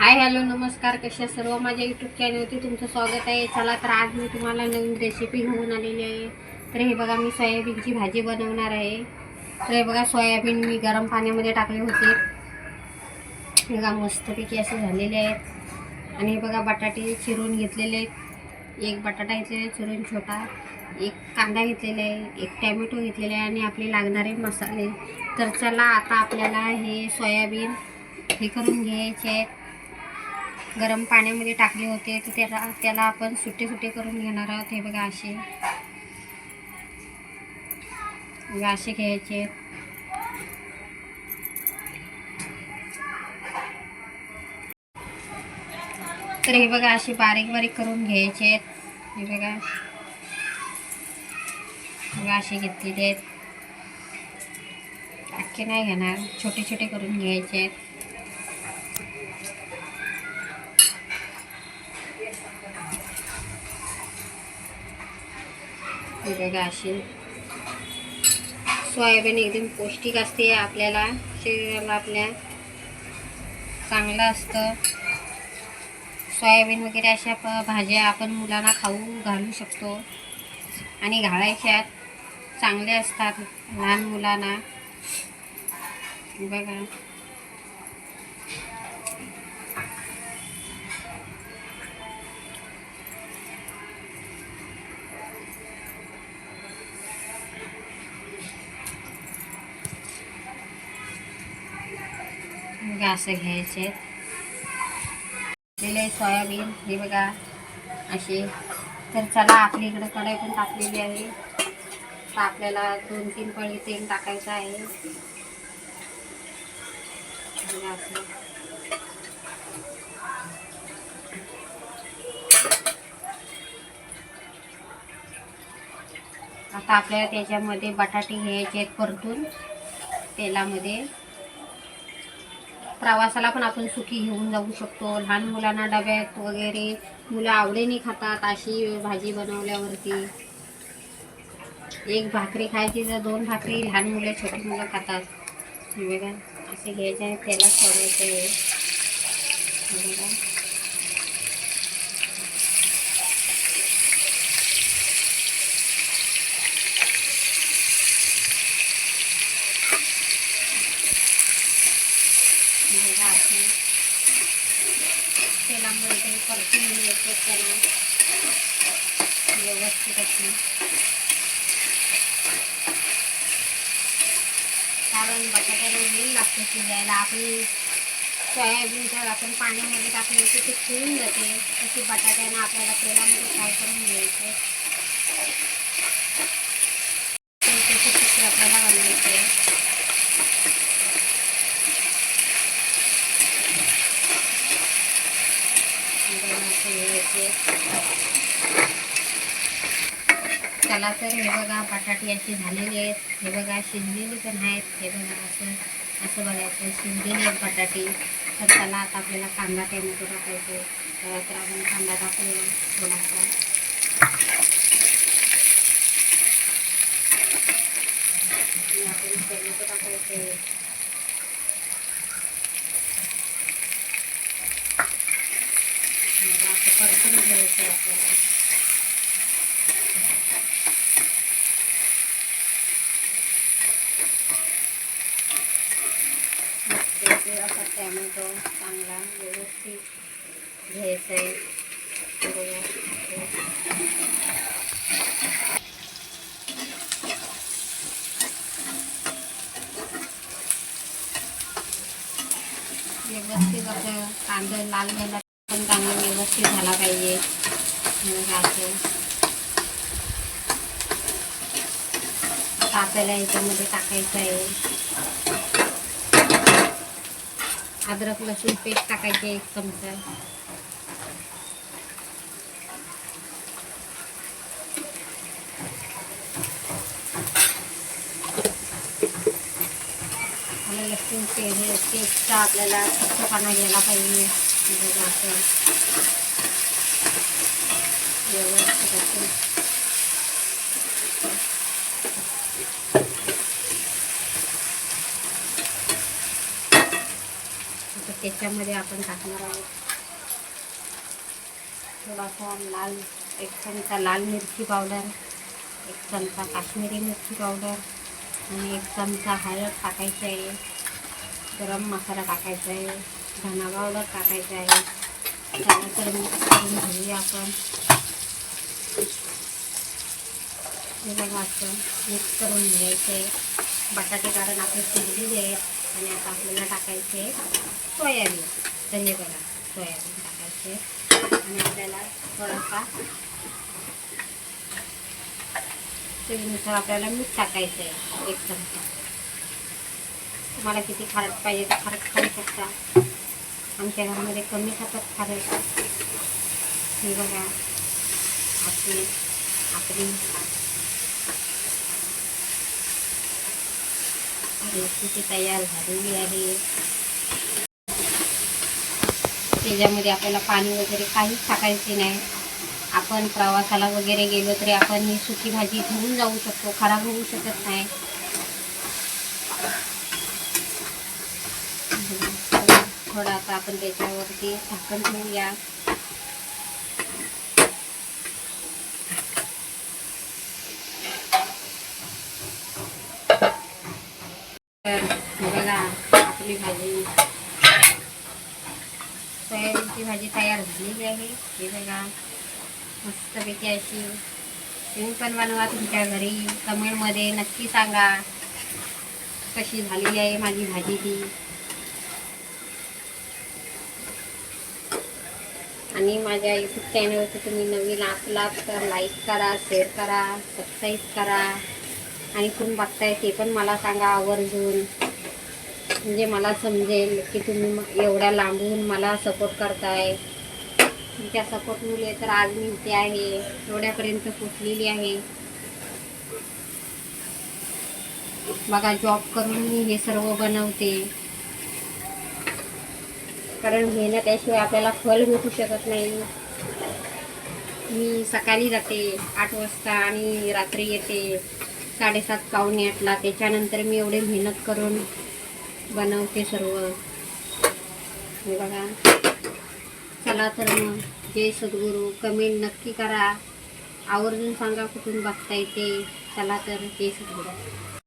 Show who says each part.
Speaker 1: Hi hello नमस्कार कशा सर्व? माझ्या यूट्यूब चॅनलवरती तुमचं स्वागत आहे. चला तर आज मी तुम्हाला नवीन रेसिपी घेऊन आलेली आहे. तर हे बघा मी सोयाबीनची भाजी बनवणार आहे. तर हे बघा सोयाबीन मी गरम पाण्यामध्ये टाकले होते. हे बघा मस्तपैकी असे झालेले आहेत. आणि हे बघा बटाटे चिरून घेतलेले आहेत. एक बटाटा घेतलेला आहे चिरून छोटा. एक कांदा घेतलेला आहे एक टॅमॅटो घेतलेला आहे आणि आपले लागणारे मसाले. तर चला आता आपल्याला हे सोयाबीन हे करून घ्यायचे आहेत. गरम पाण्यामध्ये टाकले होते तर त्याला त्याला आपण सुट्टे सुट्टे करून घेणार आहोत. हे बघा असे. असे घ्यायचे. तर हे बघा असे बारीक बारीक करून घ्यायचे आहेत. हे बघा. बघा असे घेतलेले आहेत. अख्खे नाही घेणार. छोटे छोटे करून घ्यायचे आहेत. हे बघा अशी. सोयाबीन एकदम पौष्टिक असते आपल्याला. शरीराला आपल्या चांगलं असतं. सोयाबीन वगैरे अशा प भाज्या आपण मुलांना खाऊ घालू शकतो. आणि घालायच्या चांगले असतात लहान मुलांना. बघा. बघा असं घ्यायचे दिले सोयाबीन हे बघा असे तर चला आपली इकडं कढाई पण टाकलेली आहे. तर आपल्याला दोन तीन पळी तेल टाकायचं आहे. आता आपल्याला त्याच्यामध्ये बटाटे घ्यायचे आहेत परतून. तेलामध्ये. प्रवासाला पण आपण सुखी घेऊन जाऊ शकतो. लहान मुलांना डब्यात वगैरे मुलं आवडीने खातात अशी भाजी बनवल्यावरती. एक भाकरी खायची तर दोन भाकरी लहान मुलं छोटी मुलं खातात. बघा असे घ्यायचे आहे त्याला सोडायचं. आहे बघा. तेलामध्ये परतून घ्यायचे त्याला व्यवस्थित अशी कारण बटाट्याला वेळ लागतो शिजायला आपली सोयाबीन जर आपण पाण्यामध्ये टाकले तर ते शिजून जाते. तशी बटाट्यानं आपल्याला तेलामध्ये फ्राय करून घ्यायचे. त्याला तर हे बघा बटाटे असे झालेले आहेत. हे बघा शिजलेले पण आहेत. हे बघा असं असं बघायचं शिजलेले आहेत बटाटे. तर त्याला आता आपल्याला कांदा टॅमॅटो टाकायचे. तर तर आपण कांदा टाकूया थोडासा. आपण टॅमॅटो टाकायचे असं परतून घ्यायचं आहे आपल्याला मस्तपैकी असा टॅमॅटो चांगला व्यवस्थित घ्यायचा आहे बघा. व्यवस्थित असं कांदा लाल झाला पण चांगला व्यवस्थित झाला पाहिजे. मग आता आपल्याला याच्यामध्ये टाकायचं आहे. अद्रक लसूण पेस्ट टाकायची एक चमचा. आणि लसूण पे हे पेस्टचा आपल्याला स्वच्छपणा घ्यायला पाहिजे. बघा असं व्यवस्थित असं तर त्याच्यामध्ये आपण टाकणार आहोत. थोडासा लाल एक चमचा लाल मिरची पावडर एक चमचा काश्मीरी मिरची पावडर आणि एक चमचा हळद टाकायचं आहे. गरम मसाला टाकायचा आहे. धना पावडर टाकायचा आहे. त्यानंतर मिक्स करून घेऊया आपण. हे बघा असं मिक्स करून घ्यायचं आहे. बटाटे कारण आपले शिजलेले आहेत आणि आता आपल्याला टाकायचे आहे सोयाबीन. तर हे बघा सोयाबीन टाकायचे. आणि आपल्याला थोडासा चवीनुसार आपल्याला मीठ टाकायचं आहे एक चमचा. तुम्हाला किती खारट पाहिजे तर खारट खाऊ शकता. आमच्या घरामध्ये कमी खातात खारट हे बघा आपली आपली. रेसिपी तयार झालेली आहे. त्याच्यामध्ये आपल्याला पाणी वगैरे काहीच टाकायचे नाही. आपण प्रवासाला वगैरे गेलो तरी आपण ही सुकी भाजी घेऊन जाऊ शकतो खराब होऊ शकत नाही. थोडं आता आपण त्याच्यावरती झाकण ठेवूया. तर बघा आपली भाजी सोयाबीनची भाजी तयार झालेली आहे. हे बघा मस्तपैकी अशी तुम्ही पण बनवा तुमच्या घरी. कमेंटमध्ये नक्की सांगा कशी झालेली आहे माझी भाजी ती. आणि माझ्या यूट्यूब चॅनलवरती तुम्ही नवीन असलात तर लाईक करा शेअर करा सबस्क्राईब करा. आणि तुम्ही बघताय ते पण मला सांगा आवर्जून. म्हणजे मला समजेल की तुम्ही एवढ्या लांबून मला सपोर्ट करताय. तुमच्या सपोर्टमुळे तर आज मी इथे आहे. एवढ्यापर्यंत पोचलेली आहे. बघा जॉब करून मी हे सर्व बनवते. कारण मेहनतीशिवाय आपल्याला फल भेटू शकत नाही. मी सकाळी जाते आठ वाजता आणि रात्री येते. साडेसात पावणे आठला. त्याच्यानंतर मी एवढे मेहनत करून बनवते सर्व. हे बघा. चला तर मग. जय सद्गुरू. कमेंट नक्की करा. आवर्जून सांगा कुठून बघता येते. चला तर जय सद्गुरू.